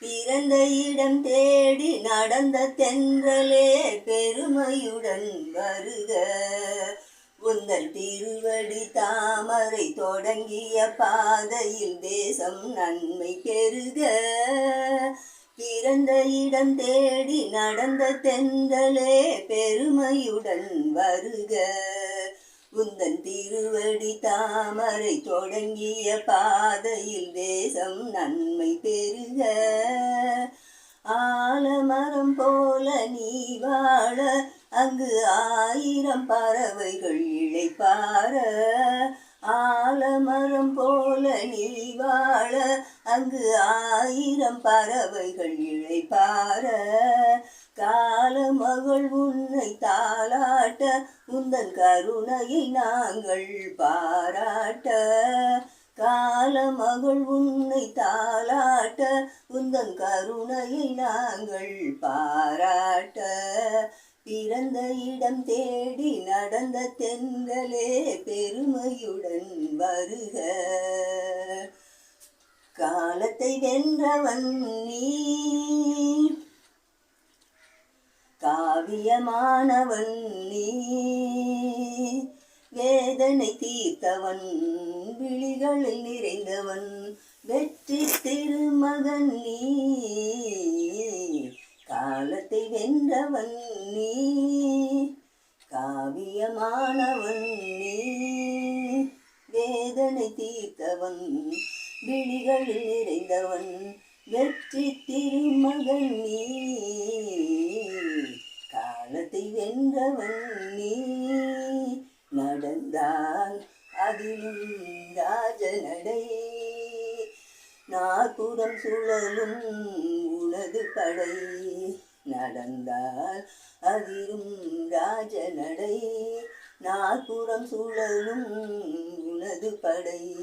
பிறந்த இடம் தேடி நடந்த தென்றலே பெருமையுடன் வருக. உங்கள் திருவடி தாமரை தொடங்கிய பாதையில் தேசம் நன்மை பெருக பிறந்த இடம் தேடி நடந்த தென்றலே பெருமையுடன் வருக. உந்தன் திருவடி தாமரை தொடங்கிய பாதையில் தேசம் நன்மை பெருக ஆலமரம் போல நீ வாழ அங்கு ஆயிரம் பறவைகள் இழைப்பார. ஆலமரம் போல நீ வாழ அங்கு ஆயிரம் பறவைகள் இழைப்பார. காலமகள் உன்னை தாளாட்ட உந்தன் கருணையை நாங்கள் பாராட்ட. காலமகள் உன்னை தாளாட்ட உந்தன் கருணையை நாங்கள் பாராட்ட. பிறந்த இடம் தேடி நடந்த தென்களே பெருமையுடன் வருக. காலத்தை வென்றவன் நீ காவியமானவன் நீ. வேதனை தீர்த்தவன் விழிகளில் நிறைந்தவன் வெற்றி திருமகன் நீ. காலத்தை வென்றவன் நீ காவியமானவன் நீ. வேதனை தீர்த்தவன் விழிகளில் நிறைந்தவன் வெற்றி திருமகன் நீ. காலத்தை நீ. நடந்தால் அதிலும் ராஜநடை நாற்புறம் சுழலும் உனது படை. நடந்தால் அதிரும் ராஜநடை நாற்புறம் சுழலும் உனது படை.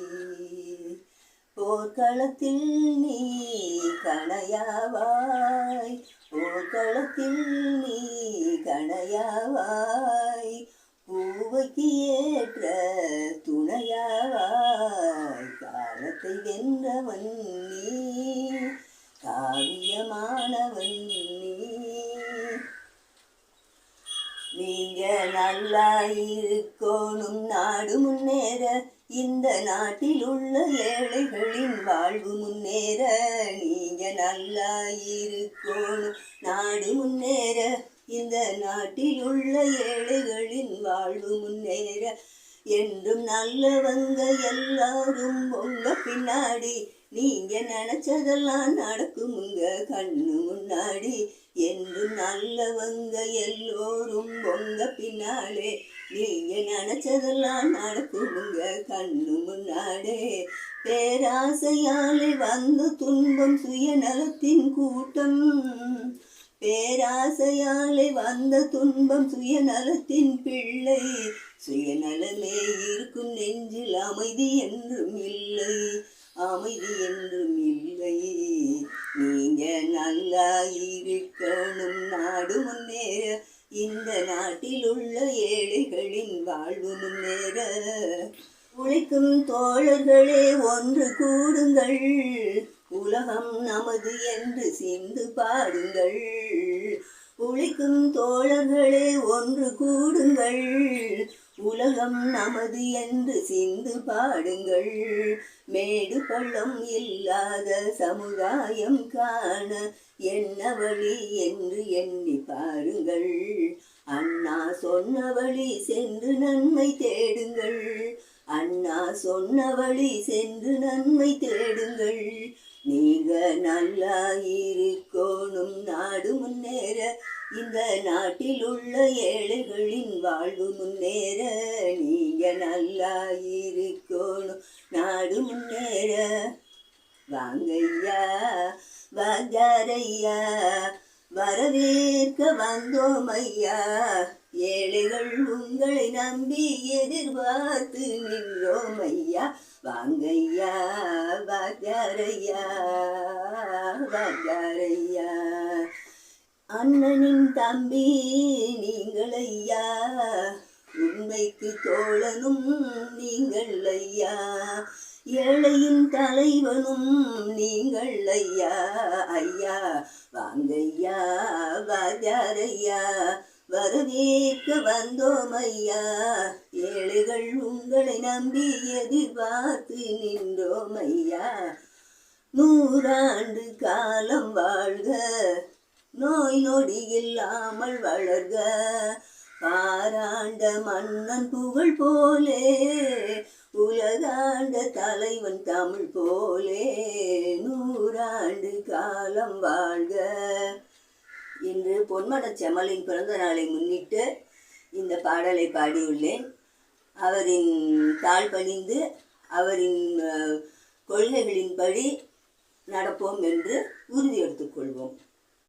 போர்க்களத்தில் நீ கணையாவாய். போர்க்களத்தில் நீ கணையாவாய். பூவைக்கு ஏற்ற துணையாவாய். காலத்தை வென்றவன் நீ காவியமானவன் நீ. நீங்க நல்லா இருக்கணும் நாடு முன்னேற இந்த நாட்டில் உள்ள ஏழைகளின் வாழ்வு முன்னேற நீங்க நல்லா இருக்கணும் நாடு முன்னேற இந்த நாட்டில் உள்ள ஏழைகளின் வாழ்வு முன்னேற. என்றும் நல்லவங்க எல்லாரும் உங்க பின்னாடி நீங்க நினைச்சதெல்லாம் நடக்கும் உங்க கண்ணு முன்னாடி. என்று நல்லவங்க எல்லோரும் உங்க பின்னாலே நீங்க நினைச்சதெல்லாம் நடக்கும் உங்க கண்ணு முன்னாடே. பேராசையாலே வந்த துன்பம் சுயநலத்தின் கூட்டம். பேராசையாலே வந்த துன்பம் சுயநலத்தின் பிள்ளை. சுயநலமே இருக்கும் நெஞ்சில் அமைதி என்றும் இல்லை. அமைதி என்றும் இல்லை நீங்க நல்லா இருக்கணும் நாடு முன்னேற. இந்த நாட்டில் உள்ள ஏழைகளின் வாழ்வு முன்னேற. உழைக்கும் தோழர்களே ஒன்று கூடுங்கள். உலகம் நமது என்று சிந்து பாடுங்கள். உழைக்கும் தோழர்களே ஒன்று கூடுங்கள். உலகம் நமது என்று சிந்து பாடுங்கள். மேடு பள்ளம் இல்லாத சமுதாயம் காண என்ன வழி என்று எண்ணி பாருங்கள். அண்ணா சொன்ன வழி சென்று நன்மை தேடுங்கள். அண்ணா சொன்ன வழி சென்று நன்மை தேடுங்கள். நீங்க நல்லா இருக்கணும் நாடு முன்னேற இந்த நாட்டில் உள்ள ஏழைகளின் வாழ்வு முன்னேற நீங்க நல்லா இருக்கணும். நாடு முன்னேற. வாங்கையா வாங்காரையா வரவேற்க வந்தோம் ஐயா ஏழைகள் உங்களை நம்பி எதிர்பார்த்து நின்றோம் ஐயா வாங்கையா வாங்காரையா வாங்காரையா அண்ணனின் தம்பி நீங்கள் ஐயா உண்மைக்கு தோழனும் நீங்கள் ஐயா ஏழையின் தலைவனும் நீங்கள் ஐயா ஐயா வாங்கையா வாஜாரையா? வரவேற்க வந்தோம் ஐயா ஏழைகள் உங்களை நம்பி எதிர்பார்த்து நின்றோம் ஐயா நூறாண்டு காலம் வாழ்க. நோய் நொடி இல்லாமல் வளர்க. பாராண்ட மன்னன் புகழ் போலே உலகாண்ட தலைவன் தமிழ் போலே நூறாண்டு காலம் வாழ்க. இன்று பொன்மன செமலின் பிறந்த நாளை முன்னிட்டு இந்த பாடலை பாடியுள்ளேன். அவரின் தாழ் பணிந்து அவரின் கொள்கைகளின்படி நடப்போம் என்று உறுதி எடுத்துக்கொள்வோம்